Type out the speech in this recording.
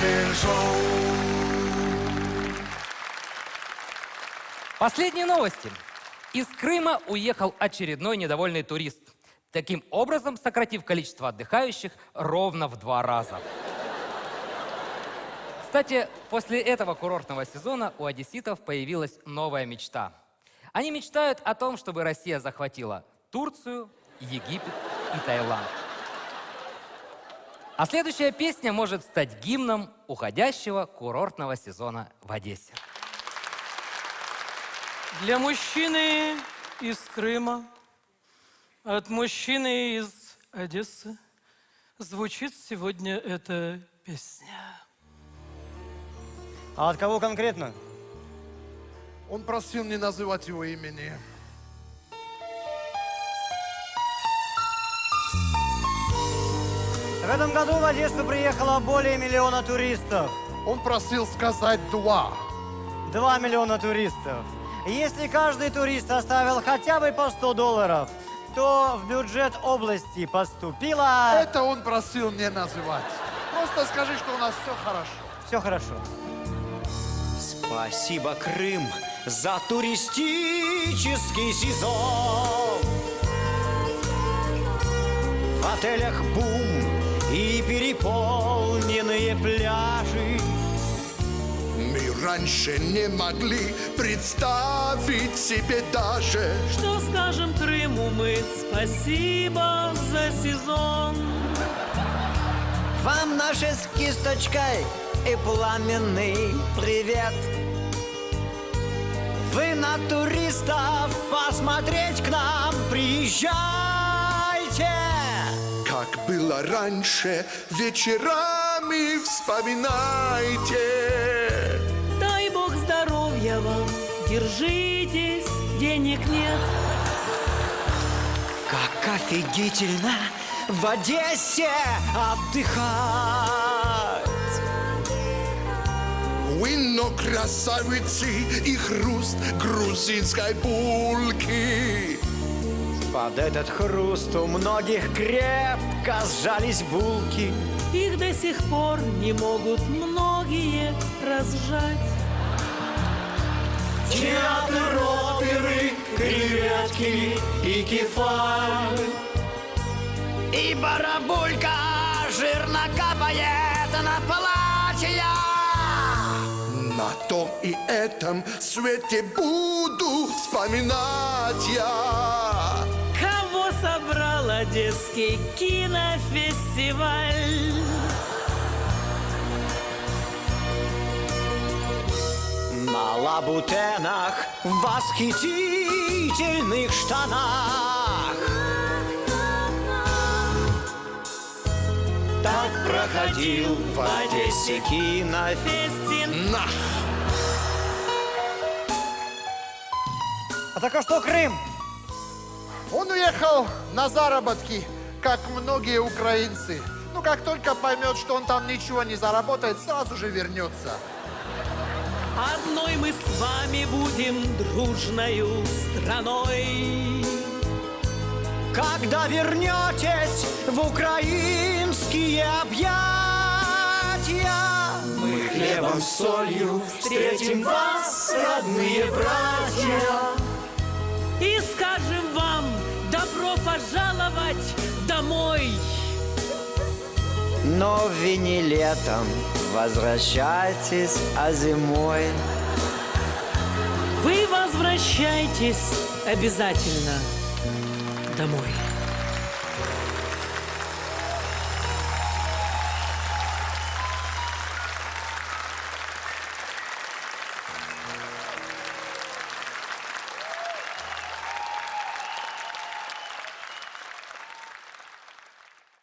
Show. Последние новости. Из Крыма уехал очередной недовольный турист. Таким образом, сократив количество отдыхающих ровно в два раза. Кстати, после этого курортного сезона у одесситов появилась новая мечта. Они мечтают о том, чтобы Россия захватила Турцию, Египет и Таиланд. А следующая песня может стать гимном уходящего курортного сезона в Одессе. Для мужчины из Крыма, от мужчины из Одессы звучит сегодня эта песня. А от кого конкретно? Он просил не называть его имени. В этом году в Одессу приехало более миллиона туристов. Он просил сказать два. Два миллиона туристов. Если каждый турист оставил хотя бы по 100 долларов, то в бюджет области поступило... Это он просил не называть. Просто скажи, что у нас все хорошо. Все хорошо. Спасибо, Крым, за туристический сезон. В отелях бум и переполненные пляжи. Мы раньше не могли представить себе даже, Что скажем Крыму мы спасибо за сезон. Вам наши с кисточкой и пламенный привет. Вы на туристов посмотреть к нам приезжайте. Как было раньше, вечерами вспоминайте. Дай Бог здоровья вам, держитесь, денег нет. Как офигительно в Одессе отдыхать. Вино красавицы и хруст грузинской булки. Под этот хруст у многих крепко сжались булки. Их до сих пор не могут многие разжать. Театр оперы, креветки и кефаль. И барабулька жирно капает на платья. На том и этом свете буду вспоминать я. Одесский кинофестиваль? На лабутенах в восхитительных штанах Так проходил в Одессе кинофестиваль! А так а что Крым? Он уехал на заработки, как многие украинцы. Ну, как только поймет, что он там ничего не заработает, сразу же вернется. Одной мы с вами будем дружною страной. Когда вернетесь в украинские объятия Мы хлебом с солью встретим вас, родные братья И скажем пожаловать домой. Но вы не летом возвращайтесь, а зимой Вы возвращайтесь обязательно домой.